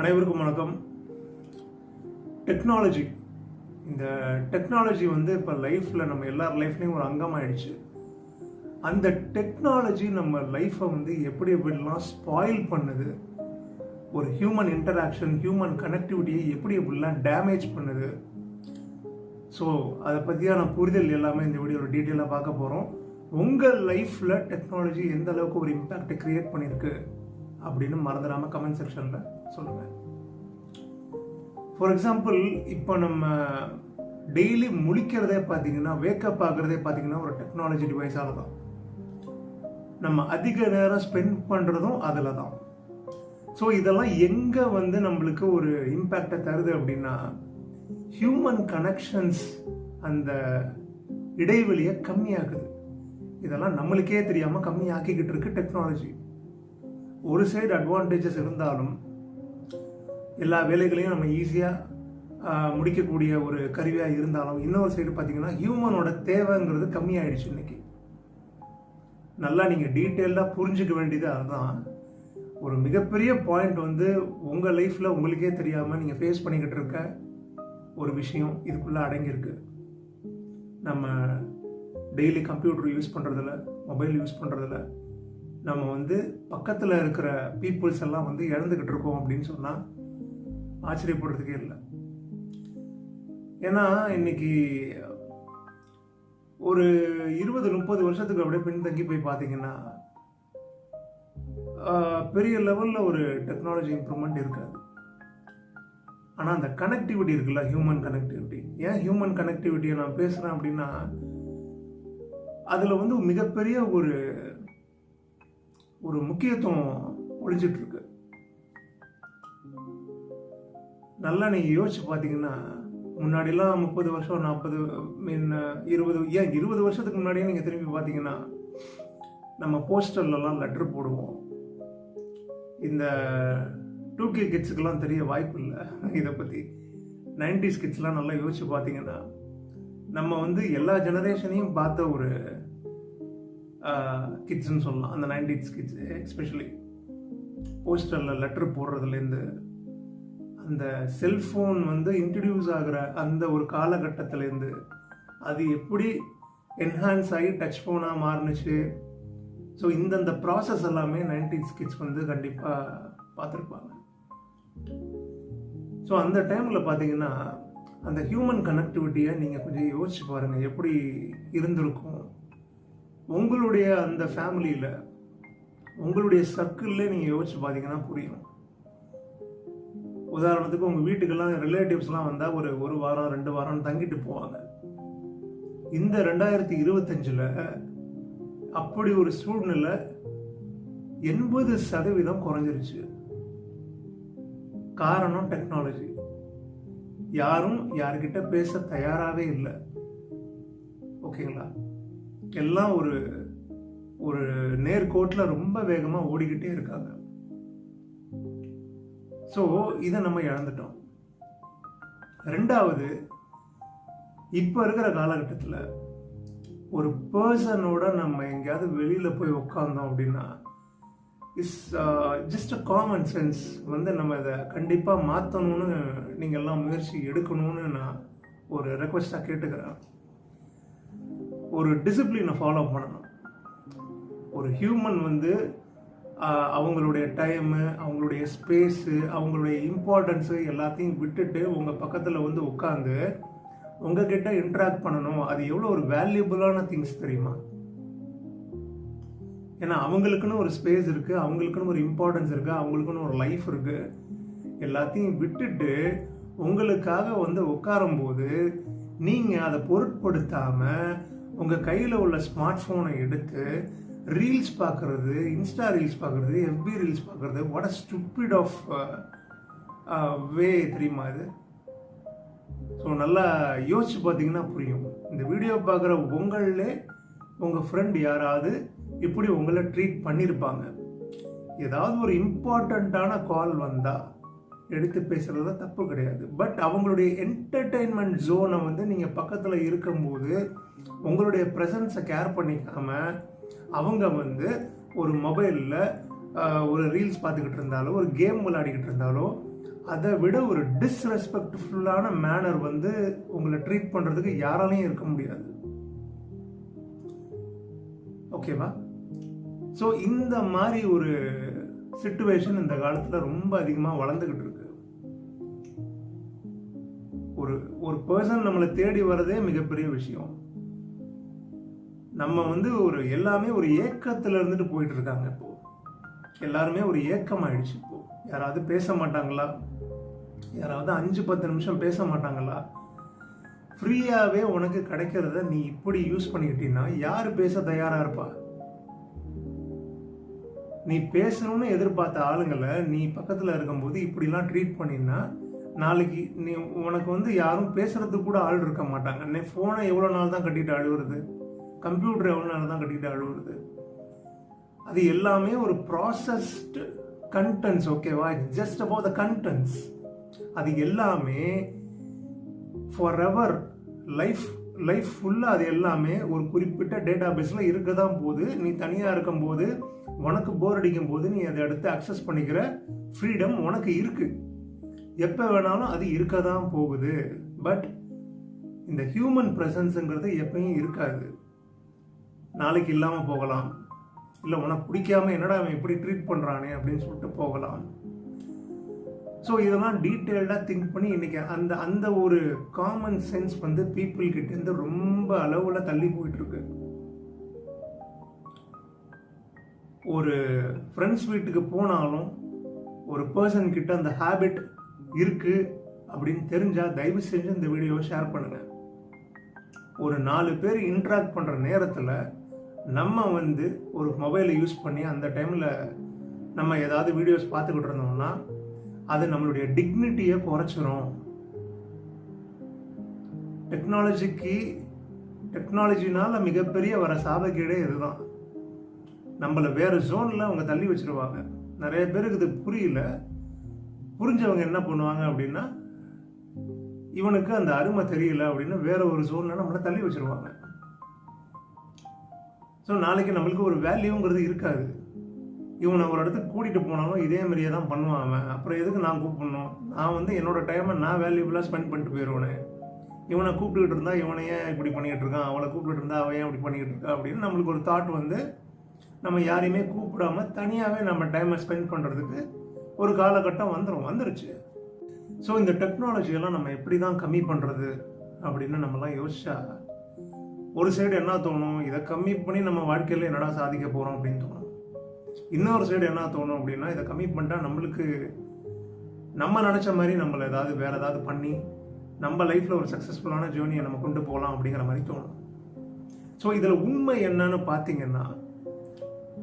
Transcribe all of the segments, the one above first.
அனைவருக்கும் வணக்கம். டெக்னாலஜி இந்த டெக்னாலஜி வந்து இப்போ லைஃப்பில் நம்ம எல்லார் லைஃப்லேயும் ஒரு அங்கமாயிடுச்சு. அந்த டெக்னாலஜி நம்ம லைஃப்பை வந்து எப்படி எப்படிலாம் ஸ்பாயில் பண்ணுது ஒரு ஹியூமன் இன்டராக்ஷன் ஹியூமன் கனெக்டிவிட்டியை எப்படி எப்படிலாம் டேமேஜ் பண்ணுது. ஸோ அதை பற்றியான புரிதல் எல்லாமே இந்த வீடியோவில் டீட்டெயிலாக பார்க்க போகிறோம் உங்கள் லைஃப்பில் டெக்னாலஜி எந்த அளவுக்கு ஒரு இம்பேக்டை க்ரியேட் பண்ணியிருக்கு அப்படின்னு மறந்துடாமல் கமெண்ட் செக்ஷனில் சொல்லுங்கள் ஃபார் எக்ஸாம்பிள் இப்போ நம்ம டெய்லி முழிக்கிறதே பார்த்தீங்கன்னா வேக்கப் ஆகுறதே பார்த்தீங்கன்னா ஒரு டெக்னாலஜி டிவைஸால் தான் நம்ம அதிக நேரம் ஸ்பெண்ட் பண்ணுறதும் அதில் தான் ஸோ இதெல்லாம் எங்கே வந்து நம்மளுக்கு ஒரு இம்பேக்டை தருது அப்படின்னா ஹியூமன் கனெக்ஷன்ஸ் அந்த இடைவெளியை கம்மியாக்குது. இதெல்லாம் நம்மளுக்கே தெரியாமல் கம்மியாக்கிக்கிட்டு இருக்கு டெக்னாலஜி ஒரு சைடு அட்வான்டேஜஸ் இருந்தாலும் எல்லா வேலைகளையும் நம்ம ஈஸியாக முடிக்கக்கூடிய ஒரு கருவியாக இருந்தாலும் இன்னொரு சைடு பார்த்தீங்கன்னா ஹியூமனோட தேவைங்கிறது கம்மியாயிடுச்சு இன்னைக்கு. நல்லா நீங்கள் டீட்டெயில்டாக புரிஞ்சுக்க வேண்டியது அதுதான். ஒரு மிகப்பெரிய பாயிண்ட் வந்து உங்கள் லைஃப்பில் உங்களுக்கே தெரியாமல் நீங்கள் ஃபேஸ் பண்ணிக்கிட்டு இருக்க ஒரு விஷயம் இதுக்குள்ளே அடங்கியிருக்கு. நம்ம டெய்லி கம்ப்யூட்டர் யூஸ் பண்ணுறதில்ல மொபைல் யூஸ் பண்ணுறதில்ல நம்ம வந்து பக்கத்தில் இருக்கிற பீப்புள்ஸ் எல்லாம் வந்து இழந்துக்கிட்டு இருக்கோம் அப்படின்னு சொன்னால் ஆச்சரியப்படுறதுக்கே இல்லை. ஏன்னா இன்னைக்கு ஒரு இருபது முப்பது வருஷத்துக்கு அப்படியே பின்தங்கி போய் பார்த்தீங்கன்னா பெரிய லெவலில் ஒரு டெக்னாலஜி இம்ப்ரூவ்மெண்ட் இருக்காது. ஆனால் அந்த கனெக்டிவிட்டி இருக்குல்ல ஹியூமன் கனெக்டிவிட்டி ஏன் ஹியூமன் கனெக்டிவிட்டியை நான் பேசுகிறேன் அப்படின்னா அதில் வந்து மிகப்பெரிய ஒரு ஒரு முக்கியத்துவம் ஒழிஞ்சிட்ருக்கு நல்லா நீங்கள் யோசிச்சு பார்த்தீங்கன்னா முன்னாடிலாம் முப்பது வருஷம் நாற்பது மீன் இருபது ஏன் இருபது வருஷத்துக்கு முன்னாடியே நீங்கள் திரும்பி பார்த்தீங்கன்னா நம்ம போஸ்டர்லலாம் லெட்டர் போடுவோம். இந்த டூ கே கிட்ஸுக்கெல்லாம் தெரிய வாய்ப்பு இல்லை இதை பற்றி நைன்டிஸ் கிட்ஸ்லாம் நல்லா யோசிச்சு பார்த்தீங்கன்னா நம்ம வந்து எல்லா ஜெனரேஷனையும் பார்த்த ஒரு கிட்ஸ்ன்னு சொல்லலாம். அந்த நைன்டிஸ் கிட்ஸ் எஸ்பெஷலி போஸ்டரில் லெட்டர் போடுறதுலேருந்து அந்த செல்ஃபோன் வந்து இன்ட்ரடியூஸ் ஆகிற அந்த ஒரு காலகட்டத்திலேருந்து அது எப்படி என்ஹான்ஸ் ஆகி டச் ஃபோனாக மாறுனுச்சு? ஸோ இந்தந்த ப்ராசஸ் எல்லாமே நைன்டீன்ஸ் கிட்ஸ் வந்து கண்டிப்பாக பார்த்துருப்பாங்க. ஸோ அந்த டைமில் பார்த்தீங்கன்னா அந்த ஹியூமன் கனெக்டிவிட்டியை நீங்கள் கொஞ்சம் யோசிச்சு பாருங்கள் எப்படி இருந்திருக்கும். உங்களுடைய அந்த ஃபேமிலியில் உங்களுடைய சர்க்கிளில் நீங்கள் யோசிச்சு பார்த்தீங்கன்னா புரியும். உதாரணத்துக்கு உங்கள் வீட்டுக்கெல்லாம் ரிலேட்டிவ்ஸ்லாம் வந்தால் ஒரு ஒரு வாரம் ரெண்டு வாரம் தங்கிட்டு போவாங்க. இந்த ரெண்டாயிரத்தி இருபத்தஞ்சில் அப்படி ஒரு சூழ்நிலை எண்பது சதவீதம் குறைஞ்சிருச்சு. காரணம் டெக்னாலஜி யாரும் யார்கிட்ட பேச தயாராகவே இல்லை. ஓகேங்களா? எல்லாம் ஒரு ஒரு நேர்கோட்டில் ரொம்ப வேகமாக ஓடிக்கிட்டே இருக்காங்க. ஸோ இதை நம்ம இழந்துட்டோம். ரெண்டாவது இப்போ இருக்கிற காலகட்டத்தில் ஒரு பர்சனோட நம்ம எங்கேயாவது வெளியில் போய் உட்காந்தோம் அப்படின்னா is just a common sense வந்து நம்ம இதை கண்டிப்பாக மாற்றணும்னு நீங்கள் எல்லாம் முயற்சி எடுக்கணும்னு நான் ஒரு ரெக்வஸ்ட்டாக கேட்டுக்கிறேன். ஒரு டிசிப்ளினை ஃபாலோ பண்ணணும். ஒரு ஹியூமன் வந்து அவங்களுடைய டைமு அவங்களுடைய ஸ்பேஸு அவங்களுடைய இம்பார்ட்டன்ஸு எல்லாத்தையும் விட்டுட்டு உங்கள் பக்கத்தில் வந்து உட்காந்து உங்ககிட்ட இன்ட்ராக்ட் பண்ணணும். அது எவ்வளோ ஒரு வேல்யூபிளான திங்ஸ் தெரியுமா? ஏன்னா அவங்களுக்குன்னு ஒரு ஸ்பேஸ் இருக்குது அவங்களுக்குன்னு ஒரு இம்பார்ட்டன்ஸ் இருக்குது அவங்களுக்குன்னு ஒரு லைஃப் இருக்குது எல்லாத்தையும் விட்டுட்டு உங்களுக்காக வந்து உட்காரும்போது நீங்கள் அதை பொருட்படுத்தாமல் உங்கள் கையில் உள்ள ஸ்மார்ட் ஃபோனை எடுத்து ரீல்ஸ் பார்க்குறது இன்ஸ்டா ரீல்ஸ் பார்க்குறது எஃபி ரீல்ஸ் பார்க்குறது what a stupid of way uh, uh, தெரியுமா இது? ஸோ நல்லா யோசிச்சு பார்த்தீங்கன்னா புரியும். இந்த வீடியோ பார்க்குற உங்களே உங்கள் ஃப்ரெண்ட் யாராவது இப்படி உங்களை ட்ரீட் பண்ணியிருப்பாங்க. ஏதாவது ஒரு இம்பார்ட்டண்ட்டான கால் வந்தால் எடுத்து பேசுறது தப்பு கிடையாது. பட் அவங்களுடைய என்டர்டெயின்மெண்ட் ஜோனை வந்து நீங்கள் பக்கத்தில் இருக்கும்போது உங்களுடைய ப்ரெசன்ஸை கேர் பண்ணிக்காமல் அவங்க வந்து ஒரு மொபைலில் ஒரு ரீல்ஸ் பார்த்துக்கிட்டு இருந்தாலோ ஒரு கேம் விளையாடிக்கிட்டு இருந்தாலோ அதை விட ஒரு டிஸ்ரெஸ்பெக்ட்ஃபுல்லான மேனர் வந்து உங்களை ட்ரீட் பண்ணுறதுக்கு யாராலையும் இருக்க முடியாது. ஓகேவா ஸோ இந்த மாதிரி ஒரு சுச்சுவேஷன் இந்த காலத்தில் ரொம்ப அதிகமாக வளர்ந்துக்கிட்டு இருக்கு. ஒரு ஒரு பர்சன் நம்மளை தேடி வர்றதே மிகப்பெரிய விஷயம். நம்ம வந்து ஒரு எல்லாமே ஒரு ஏக்கத்தில் இருந்துட்டு போயிட்டு இருக்காங்க இப்போ. எல்லாருமே ஒரு ஏக்கம் ஆயிடுச்சு இப்போ. யாராவது பேச மாட்டாங்களா? யாராவது அஞ்சு பத்து நிமிஷம் பேச மாட்டாங்களா? ஃப்ரீயாகவே உனக்கு கிடைக்கிறத நீ இப்படி யூஸ் பண்ணிக்கிட்டீங்கன்னா யார் பேச தயாராக இருப்பா? நீ பேசணும்னு எதிர்பார்த்த ஆளுங்களை நீ பக்கத்தில் இருக்கும்போது இப்படிலாம் ட்ரீட் பண்ணினா நாளைக்கு நீ உனக்கு வந்து யாரும் பேசுறதுக்கு கூட ஆள் இருக்க மாட்டாங்க. நீ ஃபோனை எவ்வளோ நாள் தான் கட்டிட்டு அழுவுறது? கம்ப்யூட்டர் எவ்வளோ நேரம் தான் கட்டிக்கிட்டு அழுவுறது? அது எல்லாமே ஒரு ப்ராசஸ்டு கண்டென்ட்ஸ் ஓகேவா ஜஸ்ட் அபவுட் த கண்டென்ட்ஸ் அது எல்லாமே ஃபார் எவர் லைஃப் லைஃப் ஃபுல்லாக அது எல்லாமே ஒரு குறிப்பிட்ட டேட்டா பேஸில் இருக்க தான் போகுது. நீ தனியாக இருக்கும்போது உனக்கு போர் அடிக்கும் போது நீ அதை எடுத்து அக்சஸ் பண்ணிக்கிற ஃப்ரீடம் உனக்கு இருக்குது எப்போ வேணாலும் அது இருக்க தான் போகுது. பட் இந்த ஹியூமன் ப்ரெசன்ஸுங்கிறது எப்பயும் இருக்காது. நாளைக்கு இல்லாமல் போகலாம். இல்லை உனக்கு பிடிக்காம என்னடா அவன் இப்படி ட்ரீட் பண்ணுறானே அப்படின்னு சொல்லிட்டு போகலாம். ஸோ இதெல்லாம் டீட்டெயில்டாக திங்க் பண்ணி இன்றைக்கி அந்த அந்த ஒரு காமன் சென்ஸ் வந்து பீப்புள் கிட்டேருந்து ரொம்ப அளவில் தள்ளி போயிட்டுருக்கு. ஒரு ஃப்ரெண்ட்ஸ் வீட்டுக்கு போனாலும் ஒரு பர்சன் கிட்ட அந்த ஹேபிட் இருக்கு அப்படின்னு தெரிஞ்சா தயவு செஞ்சு இந்த வீடியோவை ஷேர் பண்ணுங்க. ஒரு நாலு பேர் இன்ட்ராக்ட் பண்ணுற நேரத்தில் நம்ம வந்து ஒரு மொபைலை யூஸ் பண்ணி அந்த டைமில் நம்ம ஏதாவது வீடியோஸ் பார்த்துக்கிட்டு இருந்தோம்னா அது நம்மளுடைய டிக்னிட்டியை குறைச்சிரும். டெக்னாலஜிக்கு டெக்னாலஜினால் மிகப்பெரிய வர சாபக்கேடே இதுதான். நம்மளை வேறு ஜோனில் அவங்க தள்ளி வச்சிருவாங்க. நிறைய பேருக்கு இது புரியல. புரிஞ்சவங்க என்ன பண்ணுவாங்க அப்படின்னா இவனுக்கு அந்த அருமை தெரியல அப்படின்னு வேற ஒரு ஜோன்ல நம்மளை தள்ளி வச்சிருவாங்க. ஸோ நாளைக்கு நம்மளுக்கு ஒரு வேல்யூங்கிறது இருக்காது. இவனை ஒரு இடத்துக்கு கூட்டிகிட்டு போனாலும் இதே மாதிரியே தான் பண்ணுவான் அவன். அப்புறம் எதுக்கு நான் கூப்பிடணும்? நான் வந்து என்னோட டைமை நான் வேல்யூபுளாக ஸ்பெண்ட் பண்ணிட்டு போயிடுவேன். இவனை கூப்பிட்டுக்கிட்டு இருந்தா இவனை ஏன் இப்படி பண்ணிக்கிட்டு இருக்கான்? அவளை கூப்பிட்டு இருந்தா அவன் ஏன் இப்படி பண்ணிக்கிட்டு இருக்கா? அப்படின்னு நம்மளுக்கு ஒரு தாட் வந்து நம்ம யாரையுமே கூப்பிடாம தனியாகவே நம்ம டைமை ஸ்பெண்ட் பண்ணுறதுக்கு ஒரு காலகட்டம் வந்துடும் வந்துருச்சு. ஸோ இந்த டெக்னாலஜியெல்லாம் நம்ம எப்படி தான் கம்மி பண்ணுறது அப்படின்னு நம்மலாம் யோசிச்சா ஒரு சைடு என்ன தோணும்? இதை கம்மி பண்ணி நம்ம வாழ்க்கையில் என்னடா சாதிக்க போகிறோம் அப்படின்னு தோணும். இன்னொரு சைடு என்ன தோணும் அப்படின்னா இதை கம்மி பண்ணிட்டா நம்மளுக்கு நம்ம நினச்ச மாதிரி நம்மளை ஏதாவது வேறு ஏதாவது பண்ணி நம்ம லைஃப்பில் ஒரு சக்ஸஸ்ஃபுல்லான ஜேர்னியை நம்ம கொண்டு போகலாம் அப்படிங்கிற மாதிரி தோணும். ஸோ இதில் உண்மை என்னன்னு பார்த்தீங்கன்னா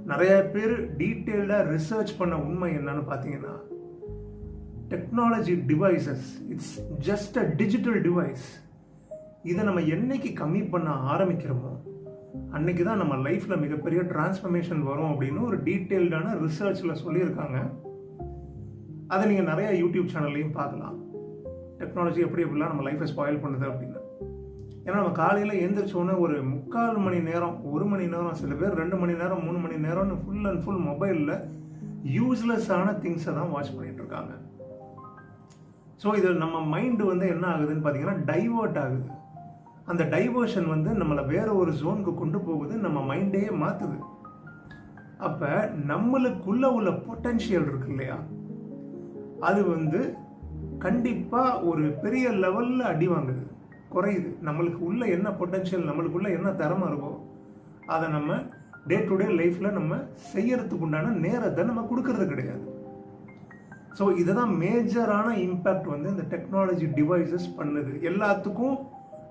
நிறைய பேர் டீட்டெயில்டாக ரிசர்ச் பண்ண உண்மை என்னன்னு பார்த்தீங்கன்னா technology devices it's just a digital device இதை நம்ம என்னைக்கு கம்மி பண்ண ஆரம்பிக்கிறோமோ அன்னைக்கு தான் நம்ம லைஃப்பில் மிகப்பெரிய டிரான்ஸ்ஃபர்மேஷன் வரும் அப்படின்னு ஒரு டீட்டெயில்டான ரிசர்ச்சில் சொல்லியிருக்காங்க. அதை நீங்கள் நிறையா யூடியூப் சேனல்லையும் பார்க்கலாம். டெக்னாலஜி எப்படி எப்படிலாம் நம்ம லைஃப்பை ஸ்பாயில் பண்ணுது அப்படின்னு. ஏன்னா நம்ம காலையில் எழுந்திரிச்சோன்னே ஒரு முக்கால் மணி நேரம் ஒரு மணி நேரம் சில பேர் ரெண்டு மணி நேரம் மூணு மணி நேரம்னு ஃபுல் அண்ட் ஃபுல் மொபைலில் யூஸ்லெஸ்ஸான திங்ஸை தான் வாட்ச் பண்ணிட்டு இருக்காங்க. ஸோ இது நம்ம மைண்டு வந்து என்ன ஆகுதுன்னு பார்த்தீங்கன்னா டைவர்ட் ஆகுது. அந்த டைவர்ஷன் வந்து நம்மளை வேற ஒரு ஜோனுக்கு கொண்டு போகுது நம்ம மைண்டே மாற்றுது அப்போ நம்மளுக்குள்ள உள்ள பொட்டன்ஷியல் இருக்கு இல்லையா? அது வந்து கண்டிப்பாக ஒரு பெரிய லெவலில் அடி வாங்குது குறையுது. நம்மளுக்கு உள்ள என்ன பொட்டன்ஷியல் நம்மளுக்குள்ள என்ன திறமை இருக்கோ அதை நம்ம டே டு டே லைஃப்பில் நம்ம செய்யறதுக்கு உண்டான நேரத்தை நம்ம கொடுக்கறது கிடையாது. ஸோ இதை தான் மேஜரான இம்பேக்ட் வந்து இந்த டெக்னாலஜி டிவைசஸ் பண்ணுது. எல்லாத்துக்கும்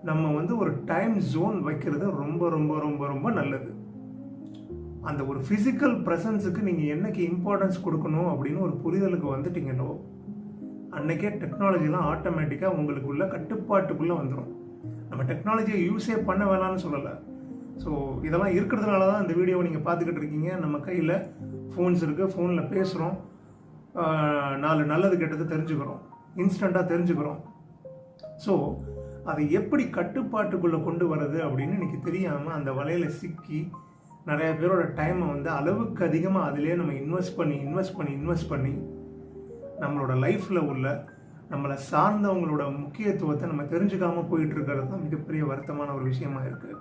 நம்ம வந்து ஒரு டைம் ஜோன் வைக்கிறது ரொம்ப ரொம்ப ரொம்ப ரொம்ப நல்லது. அந்த ஒரு ஃபிசிக்கல் ப்ரெசன்ஸுக்கு நீங்கள் என்னைக்கு இம்பார்ட்டன்ஸ் கொடுக்கணும் அப்படின்னு ஒரு புரிதலுக்கு வந்துட்டீங்களோ அன்னைக்கே டெக்னாலஜிலாம் ஆட்டோமேட்டிக்காக உங்களுக்குள்ள கட்டுப்பாட்டுக்குள்ளே வந்துடும் நம்ம டெக்னாலஜியை யூஸே பண்ண வேணாம்னு சொல்லலை. ஸோ இதெல்லாம் இருக்கிறதுனால தான் இந்த வீடியோவை நீங்கள் பார்த்துக்கிட்டு இருக்கீங்க. நம்ம கையில் ஃபோன்ஸ் இருக்குது ஃபோனில் பேசுகிறோம் நாலு நல்லது கெட்டது தெரிஞ்சுக்கிறோம். இன்ஸ்டண்ட்டாக தெரிஞ்சுக்கிறோம். ஸோ அதை எப்படி கட்டுப்பாட்டுக்குள்ளே கொண்டு வர்றது அப்படின்னு இன்றைக்கி தெரியாமல் அந்த வலையில் சிக்கி நிறைய பேரோட டைமை வந்து அளவுக்கு அதிகமாக அதிலே நம்ம இன்வெஸ்ட் பண்ணி இன்வெஸ்ட் பண்ணி இன்வெஸ்ட் பண்ணி நம்மளோட லைஃப்பில் உள்ள நம்மளை சார்ந்தவங்களோட முக்கியத்துவத்தை நம்ம தெரிஞ்சுக்காமல் போயிட்டு இருக்கிறது தான் மிகப்பெரிய வருத்தமான ஒரு விஷயமா இருக்குது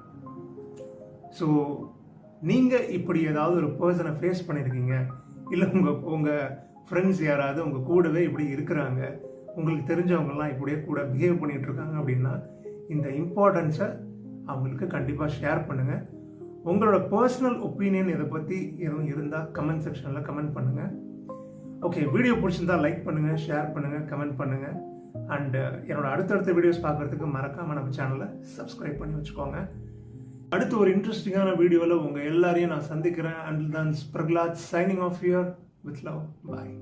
ஸோ நீங்கள் இப்படி ஏதாவது ஒரு பர்சனை ஃபேஸ் பண்ணியிருக்கீங்க இல்லை உங்கள் உங்கள் ஃப்ரெண்ட்ஸ் யாராவது உங்கள் கூடவே இப்படி இருக்கிறாங்க உங்களுக்கு தெரிஞ்சவங்கலாம் இப்படியே கூட பிஹேவ் பண்ணிகிட்டு இருக்காங்க அப்படின்னா இந்த இம்பார்ட்டன்ஸை அவங்களுக்கு கண்டிப்பாக ஷேர் பண்ணுங்கள் உங்களோட பர்சனல் ஒப்பீனியன் இதை பற்றி எதுவும் இருந்தால் கமெண்ட் செக்ஷனில் கமெண்ட் பண்ணுங்கள் ஓகே வீடியோ பிடிச்சிருந்தா லைக் பண்ணுங்கள் ஷேர் பண்ணுங்கள் கமெண்ட் பண்ணுங்கள் அண்டு uh, என்னோட அடுத்தடுத்த வீடியோஸ் பார்க்குறதுக்கு மறக்காமல் நம்ம சேனலை சப்ஸ்கிரைப் பண்ணி வச்சுக்கோங்க. அடுத்து ஒரு இன்ட்ரெஸ்டிங்கான வீடியோவில் உங்கள் எல்லாரையும் நான் சந்திக்கிறேன். அண்ட் தான் Prahlad signing off your with love bye